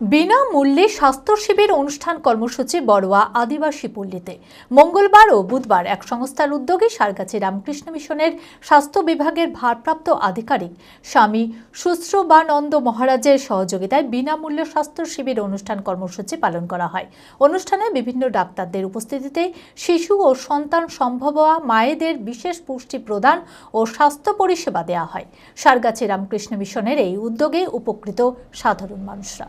বিনামূল্যে স্বাস্থ্য শিবির অনুষ্ঠান কর্মসূচি বড়োয়া আদিবাসী পল্লীতে। মঙ্গলবার ও বুধবার এক সংস্থার উদ্যোগে সারগাছি রামকৃষ্ণ মিশনের স্বাস্থ্য বিভাগের ভারপ্রাপ্ত আধিকারিক স্বামী সুশ্রবানন্দ মহারাজের সহযোগিতায় বিনামূল্যে স্বাস্থ্য শিবির অনুষ্ঠান কর্মসূচি পালন করা হয়। অনুষ্ঠানে বিভিন্ন ডাক্তারদের উপস্থিতিতে শিশু ও সন্তান সম্ভব হওয়া মায়েদের বিশেষ পুষ্টি প্রদান ও স্বাস্থ্য পরিষেবা দেওয়া হয়। সারগাছি রামকৃষ্ণ মিশনের এই উদ্যোগে উপকৃত সাধারণ মানুষরা।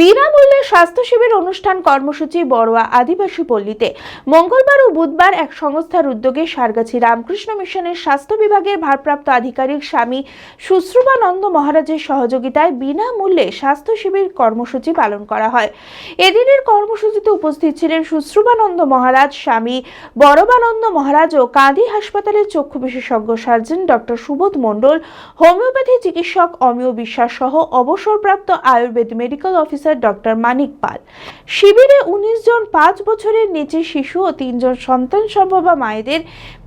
বিনামূল্যে স্বাস্থ্য শিবির অনুষ্ঠান কর্মসূচি বড়ুয়া আদিবাসী পল্লীতে। মঙ্গলবার ও বুধবার এক সংস্থার উদ্যোগে সারগাছি রামকৃষ্ণ মিশনের স্বাস্থ্য বিভাগের ভারপ্রাপ্ত আধিকারিক স্বামী সুশ্রুবানন্দ মহারাজের সহযোগিতায় বিনামূল্যে স্বাস্থ্য শিবির কর্মসূচি পালন করা হয়। এদিনের কর্মসূচিতে উপস্থিত ছিলেন সুশ্রুবানন্দ মহারাজ, স্বামী বড়বানন্দ মহারাজ ও কাঁদি হাসপাতালের চক্ষু বিশেষজ্ঞ surgeon doctor Subodh Mondal, homeopathy চিকিৎসক অমিয় বিশ্বাস সহ অবসরপ্রাপ্ত Ayurveda medical officer doctor Manik Pal. শিবিরে উনিশ জন পাঁচ বছরের নিচে শিশু ও তিনজন সন্তান সম্ভবা মায়েদের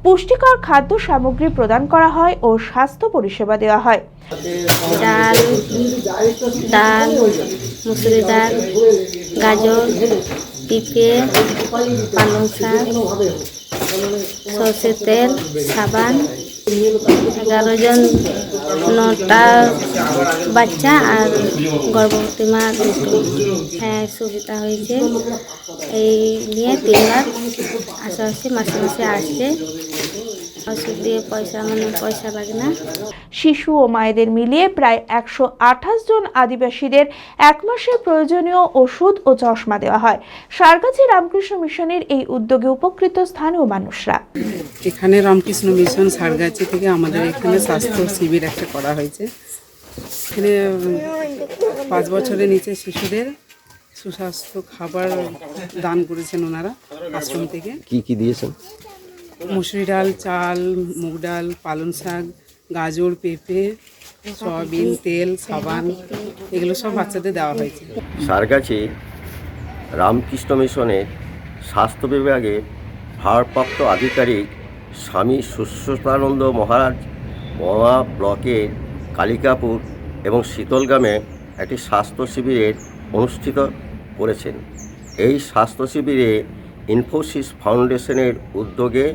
পুষ্টিকর খাদ্য সামগ্রী প্রদান করা হয় ও স্বাস্থ্য পরিষেবা দেওয়া হয়। ডাল ডাল, মুসুরি ডাল, গাজর পিঁপে পালং শাক, সর্ষের তেল, সাবান এগারো জন নটা বাচ্চা আর গর্ভবতী মা দুটো হ্যাঁ সুবিধা হয়েছে। এই নিয়ে তিনবার আশা হচ্ছে মাসে মাসে আসছে ওষুধ দিয়ে পয়সা মানে পয়সা লাগে না। শিশু ও মায়েদের মিলিয়ে প্রায় একশো আঠাশ জন আদিবাসীদের এক মাসের প্রয়োজনীয় ওষুধ ও চশমা দেওয়া হয়। সারগাছি রামকৃষ্ণ মিশনের এই উদ্যোগে উপকৃত স্থানীয় মানুষরা। এখানে রামকৃষ্ণ মিশন সারগাছি থেকে আমাদের এখানে স্বাস্থ্য শিবির একটা করা হয়েছে। এখানে পাঁচ বছরের নিচে শিশুদের সুস্বাস্থ্য খাবার দান করেছেন ওনারা আশ্রম থেকে। কি কি দিয়েছেন? মুসুরি ডাল, চাল, মুগ ডাল, পালং শাক, গাজর, পেঁপে, সয়াবিন, তেল, সাবান, এগুলো সব বাচ্চাদের দেওয়া হয়েছে। সারগাছি রামকৃষ্ণ মিশনের স্বাস্থ্য বিভাগের ভারপ্রাপ্ত আধিকারিক স্বামী সুস্বানন্দ মহারাজ মহা ব্লকের কালিকাপুর এবং শীতলগ্রামে একটি স্বাস্থ্য শিবিরের অনুষ্ঠিত করেছেন। এই স্বাস্থ্য শিবিরে ইনফোসিস ফাউন্ডেশনের উদ্যোগে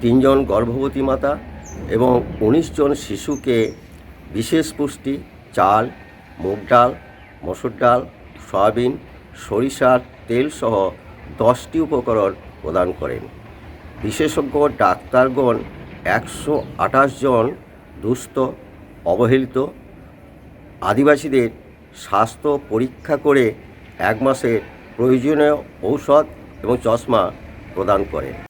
তিনজন গর্ভবতী মাতা এবং জন শিশুকে বিশেষ পুষ্টি, চাল, মুগ ডাল, মসুর ডাল, সয়াবিন, সরিষার তেল সহ দশটি উপকরণ প্রদান করেন। বিশেষজ্ঞ ডাক্তারগণ একশো আঠাশ জন দুস্থ, অবহেলিত আদিবাসীদের স্বাস্থ্য পরীক্ষা করে এক মাসের প্রয়োজনীয় ঔষধ এবং চশমা প্রদান করেন